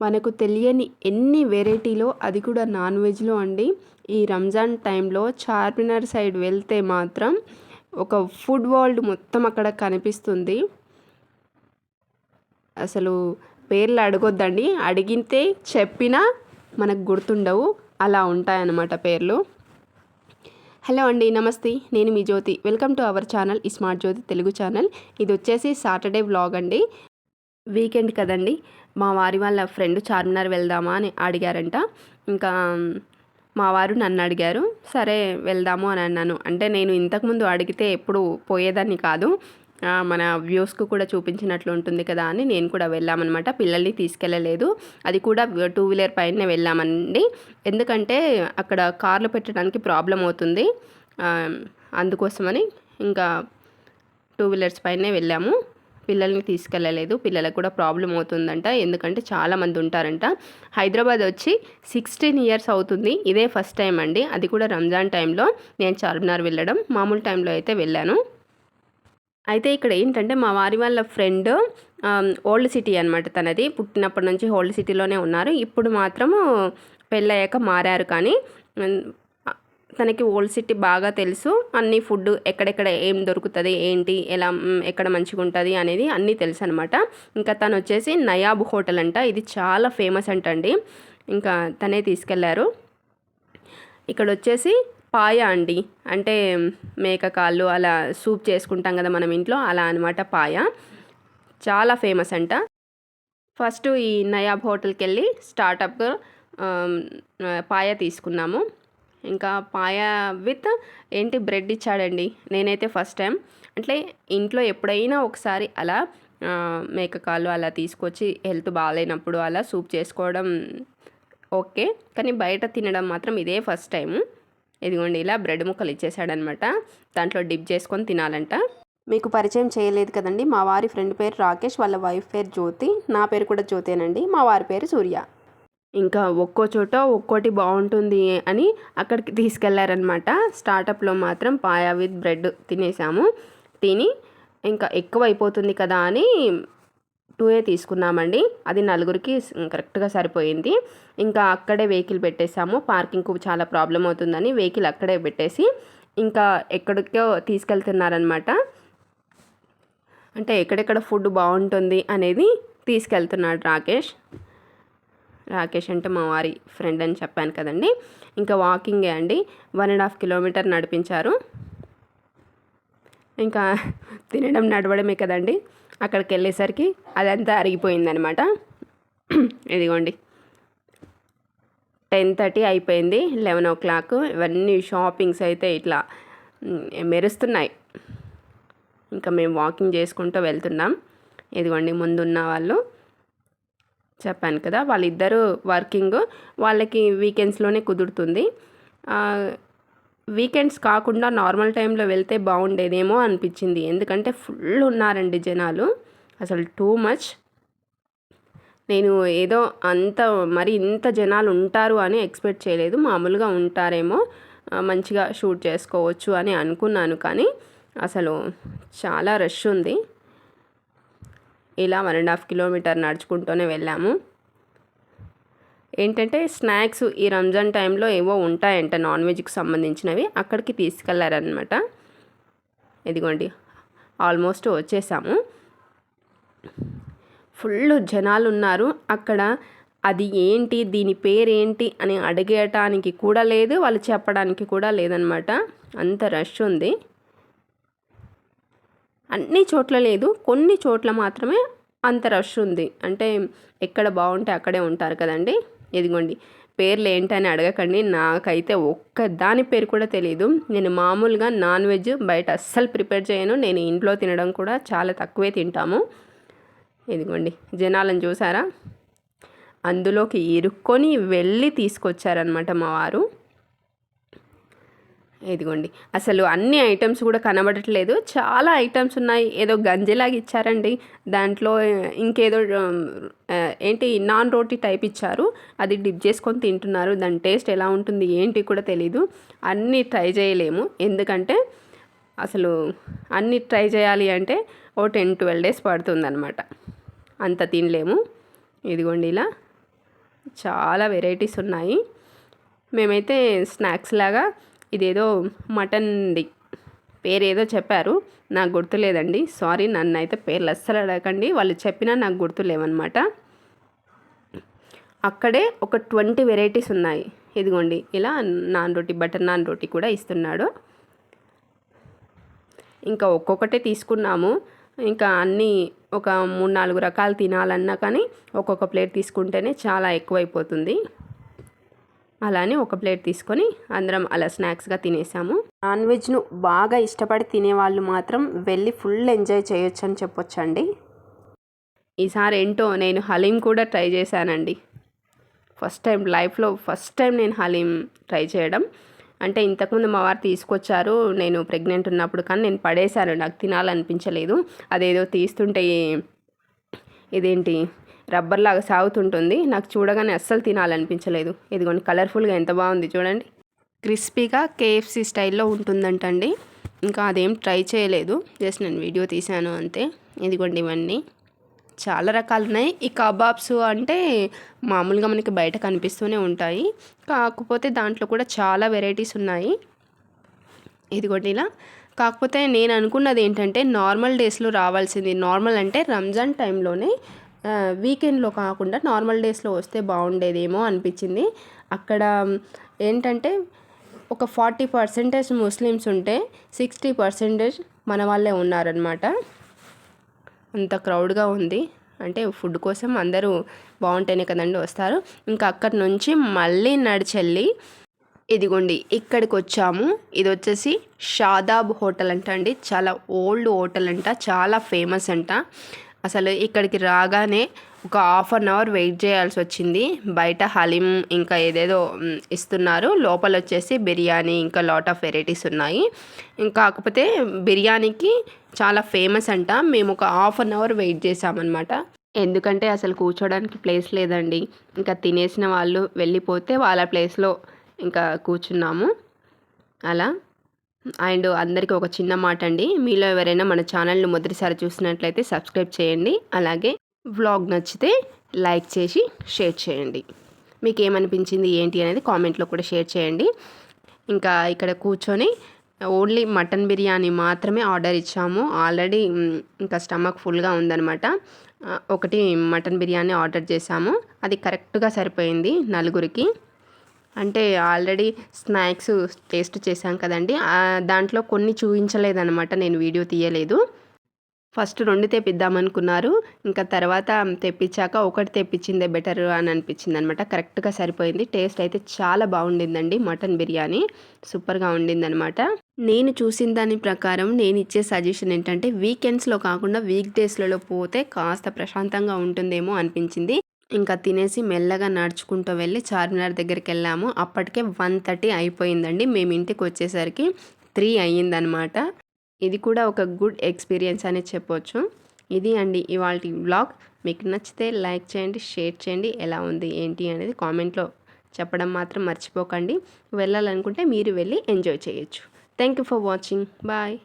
మనకు తెలియని ఎన్ని వెరైటీలో అది కూడా నాన్ వెజ్లో అండి. ఈ రంజాన్ టైంలో చార్మినార్ సైడ్ వెళ్తే మాత్రం ఒక ఫుడ్ వరల్డ్ మొత్తం అక్కడ కనిపిస్తుంది. అసలు పేర్లు అడగొద్దండి. అడిగితే చెప్పినా మనకు గుర్తుండవు. అలా ఉంటాయన్నమాట పేర్లు. హలో అండి నమస్తే. నేను మీ Jyothi. Welcome to our channel ఈ స్మార్ట్ జ్యోతి తెలుగు ఛానల్. ఇది వచ్చేసి సాటర్డే వ్లాగ్ అండి. వీకెండ్ కదండి. మా వారి వాళ్ళ ఫ్రెండ్ చార్మినార్ వెళ్దామా అని అడిగారంట. ఇంకా మా వారు నన్ను అడిగారు. సరే వెళ్దాము అని అన్నాను. అంటే నేను ఇంతకుముందు అడిగితే ఎప్పుడు పోయేదాన్ని కాదు. మన వ్యూస్కు కూడా చూపించినట్లు ఉంటుంది కదా అని నేను కూడా వెళ్ళామన్నమాట. పిల్లల్ని తీసుకెళ్ళలేదు. అది కూడా టూ వీలర్ పైన వెళ్ళామండి. ఎందుకంటే అక్కడ కార్లు పెట్టడానికి ప్రాబ్లం అవుతుంది. అందుకోసమని ఇంకా టూ వీలర్స్ పైనే వెళ్ళాము. పిల్లల్ని తీసుకెళ్ళలేదు. పిల్లలకు కూడా ప్రాబ్లం అవుతుందంట. ఎందుకంటే చాలామంది ఉంటారంట. హైదరాబాద్ వచ్చి సిక్స్టీన్ ఇయర్స్ అవుతుంది. ఇదే ఫస్ట్ టైం అండి. అది కూడా రంజాన్ టైంలో నేను చార్మినార్ వెళ్ళడం. మామూలు టైంలో అయితే వెళ్ళాను. అయితే ఇక్కడ ఏంటంటే మా వారి వాళ్ళ ఫ్రెండ్ ఓల్డ్ సిటీ అనమాట తనది. పుట్టినప్పటి నుంచి ఓల్డ్ సిటీలోనే ఉన్నారు. ఇప్పుడు మాత్రము పెళ్ళయ్యాక మారారు కానీ తనకి ఓల్డ్ సిటీ బాగా తెలుసు. అన్ని ఫుడ్ ఎక్కడెక్కడ ఏం దొరుకుతుంది ఏంటి ఎలా ఎక్కడ మంచిగా ఉంటుంది అనేది అన్నీ తెలుసు అనమాట ఇంకా తను వచ్చేసి నయాబ్ హోటల్ అంట. ఇది చాలా ఫేమస్ అంటండి. ఇంకా తనే తీసుకెళ్ళారు. ఇక్కడ వచ్చేసి పాయ అండి. అంటే మేక కాళ్ళు అలా సూప్ చేసుకుంటాం కదా మనం ఇంట్లో అలా అనమాట పాయ. చాలా ఫేమస్ అంట. ఫస్ట్ ఈ నయాబ్ హోటల్కి వెళ్ళి స్టార్టప్ పాయ తీసుకున్నాము. ఇంకా పాయ విత్ ఏంటి బ్రెడ్ ఇచ్చాడండి. నేనైతే ఫస్ట్ టైం. అంటే ఇంట్లో ఎప్పుడైనా ఒకసారి అలా మేకకాలు అలా తీసుకొచ్చి హెల్త్ బాగాలేనప్పుడు అలా సూప్ చేసుకోవడం ఓకే. కానీ బయట తినడం మాత్రం ఇదే ఫస్ట్ టైము ఇదిగోండి ఇలా బ్రెడ్ ముక్కలు ఇచ్చేసాడనమాట దాంట్లో డిప్ చేసుకొని తినాలంట. మీకు పరిచయం చేయలేదు కదండి మా వారి ఫ్రెండ్ పేరు రాకేష్ వాళ్ళ వైఫ్ పేరు జ్యోతి నా పేరు కూడా జ్యోతేనండి. మా వారి పేరు సూర్య. ఇంకా ఒక్కో చోట ఒక్కోటి బాగుంటుంది అని అక్కడికి తీసుకెళ్ళారనమాట స్టార్టప్లో మాత్రం పాయా విత్ బ్రెడ్ తినేసాము. తిని ఇంకా ఎక్కువ అయిపోతుంది కదా అని టూయే తీసుకున్నామండి. అది నలుగురికి కరెక్ట్గా సరిపోయింది. ఇంకా అక్కడే వెహికల్ పెట్టేసాము. పార్కింగ్కు చాలా ప్రాబ్లం అవుతుందని వెహికల్ అక్కడే పెట్టేసి ఇంకా ఎక్కడికో తీసుకెళ్తున్నారనమాట అంటే ఎక్కడెక్కడ ఫుడ్ బాగుంటుంది అనేది తీసుకెళ్తున్నాడు రాకేష్. రాకేష్ అంటే మా వారి ఫ్రెండ్ అని చెప్పాను కదండి. ఇంకా వాకింగే అండి. వన్ అండ్ హాఫ్ కిలోమీటర్ నడిపించారు. ఇంకా తినడం నడవడమే కదండి. అక్కడికి వెళ్ళేసరికి అదంతా అరిగిపోయిందనమాట. ఇదిగోండి. టెన్ థర్టీ అయిపోయింది. Eleven o'clock. ఇవన్నీ షాపింగ్స్ అయితే ఇట్లా మెరుస్తున్నాయి. ఇంకా మేము వాకింగ్ చేసుకుంటూ వెళ్తున్నాం. ఇదిగోండి ముందున్న వాళ్ళు. చెప్పాను కదా వాళ్ళిద్దరూ వర్కింగ్. వాళ్ళకి వీకెండ్స్లోనే కుదురుతుంది. వీకెండ్స్ కాకుండా నార్మల్ టైంలో వెళ్తే బాగుండేదేమో అనిపించింది. ఎందుకంటే ఫుల్ ఉన్నారండి జనాలు. అసలు టూ మచ్. నేను ఏదో అంత మరి ఇంత జనాలు ఉంటారు అని ఎక్స్పెక్ట్ చేయలేదు. మామూలుగా ఉంటారేమో మంచిగా షూట్ చేసుకోవచ్చు అని అనుకున్నాను. కానీ అసలు చాలా రష్ ఉంది. ఇలా వన్ అండ్ హాఫ్ కిలోమీటర్ నడుచుకుంటూనే వెళ్ళాము. ఏంటంటే స్నాక్స్ ఈ రంజాన్ టైంలో ఏవో ఉంటాయంట నాన్ వెజ్కి సంబంధించినవి. అక్కడికి తీసుకెళ్ళారనమాట ఇదిగోండి ఆల్మోస్ట్ వచ్చేసాము. ఫుల్ జనాలు ఉన్నారు అక్కడ అది ఏంటి దీని పేరేంటి అని అడిగేయటానికి కూడా లేదు వాళ్ళు చెప్పడానికి కూడా లేదనమాట అంత రష్ ఉంది. అన్ని చోట్ల లేదు. కొన్ని చోట్ల మాత్రమే అంత రష్ ఉంది. అంటే ఎక్కడ బాగుంటే అక్కడే ఉంటారు కదండి. ఇదిగోండి. పేర్లు ఏంటని అడగకండి. నాకైతే ఒక్క దాని పేరు కూడా తెలియదు నేను మామూలుగా నాన్ వెజ్ బయట అస్సలు ప్రిపేర్ చేయను. నేను ఇంట్లో తినడం కూడా చాలా తక్కువే తింటాము. ఇదిగోండి. జనాలను చూసారా? అందులోకి ఇరుక్కొని వెళ్ళి తీసుకొచ్చారనమాట మా వారు. ఇదిగోండి. అసలు అన్ని ఐటమ్స్ కూడా కనబడట్లేదు. చాలా ఐటమ్స్ ఉన్నాయి. ఏదో గంజిలాగా ఇచ్చారండి. దాంట్లో ఇంకేదో ఏంటి నాన్ రోటీ టైప్ ఇచ్చారు. అది డిప్ చేసుకొని తింటున్నారు. దాని టేస్ట్ ఎలా ఉంటుంది ఏంటి కూడా తెలీదు. అన్నీ ట్రై చేయలేము. ఎందుకంటే అసలు అన్నీ ట్రై చేయాలి అంటే ఓ టెన్ ట్వెల్వ్ డేస్ పడుతుందన్నమాట. అంత తినలేము. ఇదిగోండి ఇలా. చాలా వెరైటీస్ ఉన్నాయి. మేమైతే స్నాక్స్ లాగా ఇదేదో మటన్ది పేరేదో చెప్పారు. నాకు గుర్తులేదండి. సారీ నన్ను అయితే పేర్లు అస్సలు అడగండి వాళ్ళు చెప్పినా నాకు గుర్తులేవన్నమాట. అక్కడే ఒక ట్వంటీ వెరైటీస్ ఉన్నాయి. ఇదిగోండి ఇలా నాన్ రోటీ బటర్ నాన్ రోటీ కూడా ఇస్తున్నాడు. ఇంకా ఒక్కొక్కటే తీసుకున్నాము. ఇంకా అన్నీ ఒక మూడు నాలుగు రకాలు తినాలన్నా కానీ ఒక్కొక్క ప్లేట్ తీసుకుంటేనే చాలా ఎక్కువైపోతుంది. అలానే ఒక ప్లేట్ తీసుకొని అందరం అలా స్నాక్స్గా తినేసాము. నాన్ వెజ్ను బాగా ఇష్టపడి తినేవాళ్ళు మాత్రం వెళ్ళి ఫుల్ ఎంజాయ్ చేయొచ్చు అని చెప్పొచ్చండి. ఈసారి ఏంటో నేను హలీం కూడా ట్రై చేశానండి. ఫస్ట్ టైం లైఫ్లో ఫస్ట్ టైం నేను హలీం ట్రై చేయడం. అంటే ఇంతకుముందు మా వారు తీసుకొచ్చారు నేను ప్రెగ్నెంట్ ఉన్నప్పుడు కానీ నేను పడేశాను నాకు తినాలనిపించలేదు. అదేదో తీస్తుంటే ఇదేంటి రబ్బర్ లాగా సాగుతుంటుంది. నాకు చూడగానే అస్సలు తినాలనిపించలేదు. ఇదిగోండి కలర్ఫుల్గా ఎంత బాగుంది చూడండి. క్రిస్పీగా కేఎఫ్సి స్టైల్లో ఉంటుందంటండి. ఇంకా అదేం ట్రై చేయలేదు. జస్ట్ నేను వీడియో తీశాను అంతే. ఇదిగోండి ఇవన్నీ. చాలా రకాలు ఉన్నాయి. ఈ కబాబ్స్ అంటే మామూలుగా మనకి బయట కనిపిస్తూనే ఉంటాయి. కాకపోతే దాంట్లో కూడా చాలా వెరైటీస్ ఉన్నాయి. ఇదిగోండి ఇలా. కాకపోతే నేను అనుకున్నది ఏంటంటే నార్మల్ డేస్లో రావాల్సింది నార్మల్ అంటే రంజాన్ టైంలోనే వీకెండ్లో కాకుండా నార్మల్ డేస్లో వస్తే బాగుండేదేమో అనిపించింది. అక్కడ ఏంటంటే ఒక ఫార్టీ పర్సెంటేజ్ ముస్లిమ్స్ ఉంటే సిక్స్టీ పర్సెంటేజ్ మన వాళ్ళే ఉన్నారనమాట అంత క్రౌడ్గా ఉంది. అంటే ఫుడ్ కోసం అందరూ బాగుంటేనే కదండి వస్తారు. ఇంకా అక్కడి నుంచి మళ్ళీ నడిచెళ్ళి ఇదిగోండి ఇక్కడికి వచ్చాము. ఇది వచ్చేసి షాదాబ్ హోటల్ అంట అండి. చాలా ఓల్డ్ హోటల్ అంట చాలా ఫేమస్ అంట. అసలు ఇక్కడికి రాగానే ఒక హాఫ్ అన్ అవర్ వెయిట్ చేయాల్సి వచ్చింది. బయట హలీం ఇంకా ఏదేదో ఇస్తున్నారు. లోపల వచ్చేసి బిర్యానీ ఇంకా లాట్ ఆఫ్ వెరైటీస్ ఉన్నాయి. ఇంకా కాకపోతే బిర్యానీకి చాలా ఫేమస్ అంట. మేము ఒక హాఫ్ అన్ అవర్ వెయిట్ చేసామన్నమాట ఎందుకంటే అసలు కూర్చోడానికి ప్లేస్ లేదండి. ఇంకా తినేసిన వాళ్ళు వెళ్ళిపోతే వాళ్ళ ప్లేస్లో ఇంకా కూర్చున్నాము. అలా. అండ్ అందరికీ ఒక చిన్న మాట అండి మీలో ఎవరైనా మన ఛానల్ని మొదటిసారి చూసినట్లయితే సబ్స్క్రైబ్ చేయండి. అలాగే వ్లాగ్ నచ్చితే లైక్ చేసి షేర్ చేయండి. మీకు ఏమనిపించింది ఏంటి అనేది కామెంట్లో కూడా షేర్ చేయండి. ఇంకా ఇక్కడ కూర్చొని ఓన్లీ మటన్ బిర్యానీ మాత్రమే ఆర్డర్ ఇచ్చాము. ఆల్రెడీ ఇంకా స్టమక్ ఫుల్గా ఉందనమాట ఒకటి మటన్ బిర్యానీ ఆర్డర్ చేశాము. అది కరెక్ట్గా సరిపోయింది నలుగురికి. అంటే ఆల్రెడీ స్నాక్స్ టేస్ట్ చేశాం కదండి. దాంట్లో కొన్ని చూపించలేదన్నమాట నేను వీడియో తీయలేదు. ఫస్ట్ రెండు తెప్పిద్దామనుకున్నారు. ఇంకా తర్వాత తెప్పించాక ఒకటి తెప్పించిందే బెటర్ అని అనిపించింది అనమాట కరెక్ట్గా సరిపోయింది. టేస్ట్ అయితే చాలా బాగుండిందండి. మటన్ బిర్యానీ సూపర్గా ఉండిందనమాట నేను చూసిన దాని ప్రకారం నేను ఇచ్చే సజెషన్ ఏంటంటే వీకెండ్స్లో కాకుండా వీక్ డేస్లలో పోతే కాస్త ప్రశాంతంగా ఉంటుందేమో అనిపించింది. ఇంకా తినేసి మెల్లగా నడుచుకుంటూ వెళ్ళి చార్మినార్ దగ్గరికి వెళ్ళాము అప్పటికే వన్ థర్టీ అయిపోయిందండి. మేము ఇంటికి వచ్చేసరికి త్రీ అయ్యిందనమాట ఇది కూడా ఒక గుడ్ ఎక్స్పీరియన్స్ అని చెప్పొచ్చు. ఇది అండి ఇవాళ బ్లాగ్ మీకు నచ్చితే లైక్ చేయండి షేర్ చేయండి. ఎలా ఉంది ఏంటి అనేది కామెంట్లో చెప్పడం మాత్రం మర్చిపోకండి. వెళ్ళాలనుకుంటే మీరు వెళ్ళి ఎంజాయ్ చేయొచ్చు. Thank you for watching. Bye.